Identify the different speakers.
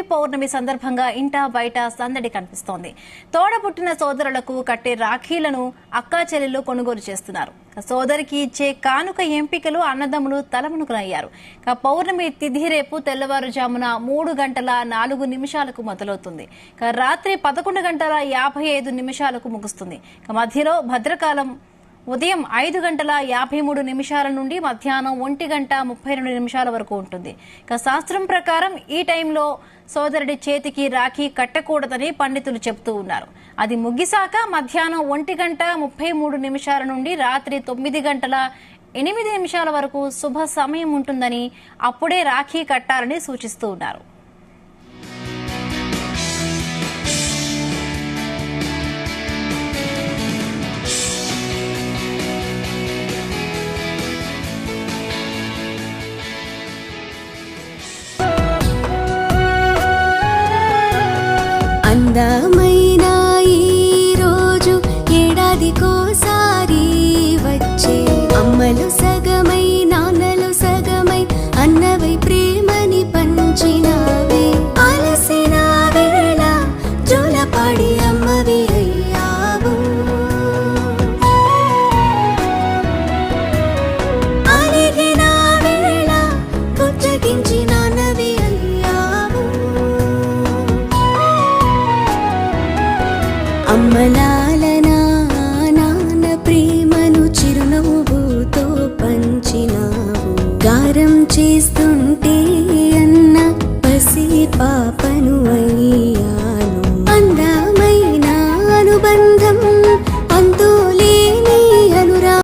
Speaker 1: రాఖీ పౌర్ణమి సందర్భంగా ఇంటా బయట సందడి కనిపిస్తోంది. తోడబుట్టిన సోదరులకు కట్టే రాఖీలను అక్కా చెల్లెలు కొనుగోలు చేస్తున్నారు. సోదరికి ఇచ్చే కానుక ఎంపికలు అన్నదమ్ములు తలమునుకునయ్యారు పౌర్ణమి తిథి రేపు తెల్లవారుజామున మూడు గంటల నాలుగు నిమిషాలకు మొదలవుతుంది. రాత్రి పదకొండు గంటల యాభై ఐదు నిమిషాలకు ముగుస్తుంది. మధ్యలో భద్రకాలం ఉదయం ఐదు గంటల యాభై మూడు నిమిషాల నుండి మధ్యాహ్నం ఒంటి గంట ముప్పై రెండు నిమిషాల వరకు ఉంటుంది. ఇక శాస్త్రం ప్రకారం ఈ టైంలో సోదరుడి చేతికి రాఖీ కట్టకూడదని పండితులు చెబుతూ ఉన్నారు. అది ముగిసాక మధ్యాహ్నం ఒంటి గంట ముప్పై మూడు నిమిషాల నుండి రాత్రి తొమ్మిది గంటల ఎనిమిది నిమిషాల వరకు శుభ సమయం ఉంటుందని అప్పుడే రాఖీ కట్టాలని సూచిస్తూ ఉన్నారు.
Speaker 2: అందమైన అమ్మలాలన నాన్న ప్రేమను చిరునవ్వుతో పంచినావు. గారం చేస్తుంటే అన్న పసి పాపను అయ్యాను. అందమైన అనుబంధ